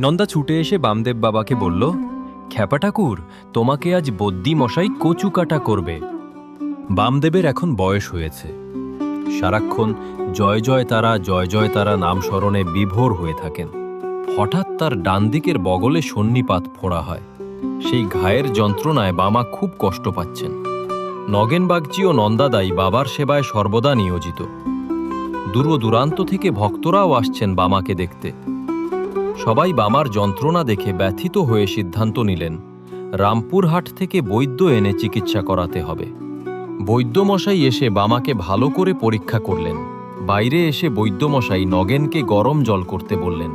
নন্দা ছুটে এসে বামদেব বাবাকে বলল, খ্যাপা ঠাকুর, তোমাকে আজ বদ্যি মশাই কচু কাটা করবে। বামদেবের এখন বয়স হয়েছে। সারাক্ষণ জয় জয় তারা, জয় জয় তারা নাম স্মরণে বিভোর হয়ে থাকেন। হঠাৎ তার ডান দিকের বগলে সন্নিপাত ফোড়া হয়। সেই ঘায়ের যন্ত্রণায় বামা খুব কষ্ট পাচ্ছেন। নগেন বাগচি ও নন্দাদাই বাবার সেবায় সর্বদা নিয়োজিত। দূর দূরান্ত থেকে ভক্তরাও আসছেন বামাকে দেখতে। সবাই বামার যন্ত্রণা দেখে ব্যথিত হয়ে সিদ্ধান্ত নিলেন, রামপুরহাট থেকে বৈদ্য এনে চিকিৎসা করাতে হবে। বৈদ্যমশাই এসে বামাকে ভালো করে পরীক্ষা করলেন। বাইরে এসে বৈদ্যমশাই নগেনকে গরম জল করতে বললেন।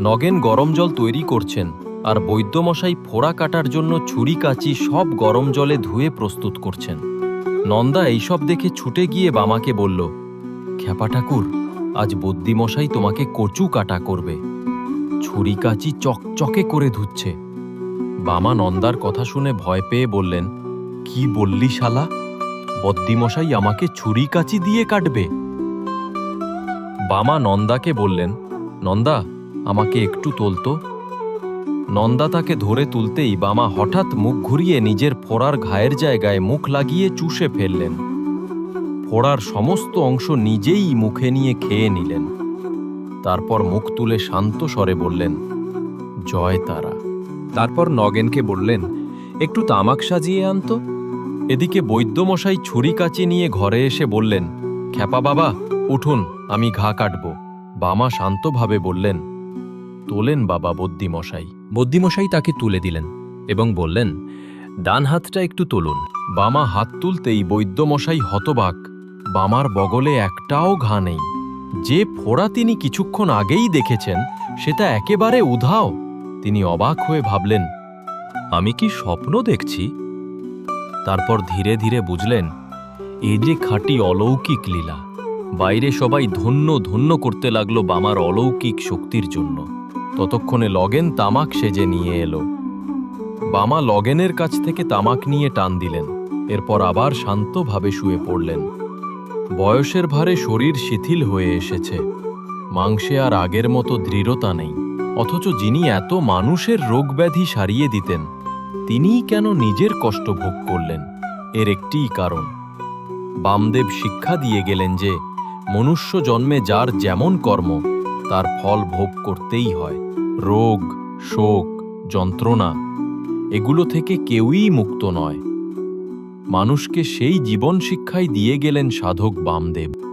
নগেন গরম জল তৈরি করছেন আর বৈদ্যমশাই ফোড়া কাটার জন্য ছুরি কাচি সব গরম জলে ধুয়ে প্রস্তুত করছেন। নন্দা এইসব দেখে ছুটে গিয়ে বামাকে বলল, খ্যাপা ঠাকুর আজ বদ্যিমশাই তোমাকে কচু কাটা করবে। ছুরি কাচি চকচকে করে ধুচ্ছে। বামা নন্দার কথা শুনে ভয় পেয়ে বললেন, কি বললি শালা? বদ্যিমশাই আমাকে ছুরি কাচি দিয়ে কাটবে? বামা নন্দাকে বললেন, নন্দা, আমাকে একটু তোলতো। নন্দা তাকে ধরে তুলতেই বামা হঠাৎ মুখ ঘুরিয়ে নিজের ফোড়ার ঘায়ের জায়গায় মুখ লাগিয়ে চুষে ফেললেন। ফোড়ার সমস্ত অংশ নিজেই মুখে নিয়ে খেয়ে নিলেন। তারপর মুখ তুলে শান্ত স্বরে বললেন, জয় তারা। তারপর নগেনকে বললেন, একটু তামাক সাজিয়ে আনতো এদিকে বৈদ্যমশাই ছুরি কাচি নিয়ে ঘরে এসে বললেন, খ্যাপা বাবা, উঠুন, আমি ঘা কাটব। বামা শান্তভাবে বললেন, তোলেন বাবা বদ্যিমশাই। বদ্যিমশাই তাকে তুলে দিলেন এবং বললেন, ডান হাতটা একটু তুলুন। বামা হাত তুলতেই বৈদ্যমশাই হতবাক বামার বগলে একটাও ঘা নেই। যে ফোড়া তিনি কিছুক্ষণ আগেই দেখেছেন, সেটা একেবারে উধাও। তিনি অবাক হয়ে ভাবলেন, আমি কি স্বপ্ন দেখছি? তারপর ধীরে ধীরে বুঝলেন, এ যে খাঁটি অলৌকিক লীলা। বাইরে সবাই ধন্য ধন্য করতে লাগল বামার অলৌকিক শক্তির জন্য। ততক্ষণে লগেন তামাক সেজে নিয়ে এলো। বামা লগেনের কাছ থেকে তামাক নিয়ে টান দিলেন। এরপর আবার শান্তভাবে শুয়ে পড়লেন। বয়সের ভারে শরীর শিথিল হয়ে এসেছে। মাংসে আর আগের মতো দৃঢ়তা নেই। অথচ যিনি এত মানুষের রোগব্যাধি সারিয়ে দিতেন, তিনিই কেন নিজের কষ্ট ভোগ করলেন? এর একটিই কারণ। বামদেব শিক্ষা দিয়ে গেলেন যে, মনুষ্য জন্মে যার যেমন কর্ম, তার ফল ভোগ করতেই হয়। রোগ, শোক, যন্ত্রণা, এগুলো থেকে কেউই মুক্ত নয়। মানুষকে সেই জীবন শিক্ষাই দিয়ে গেলেন সাধক বামদেব।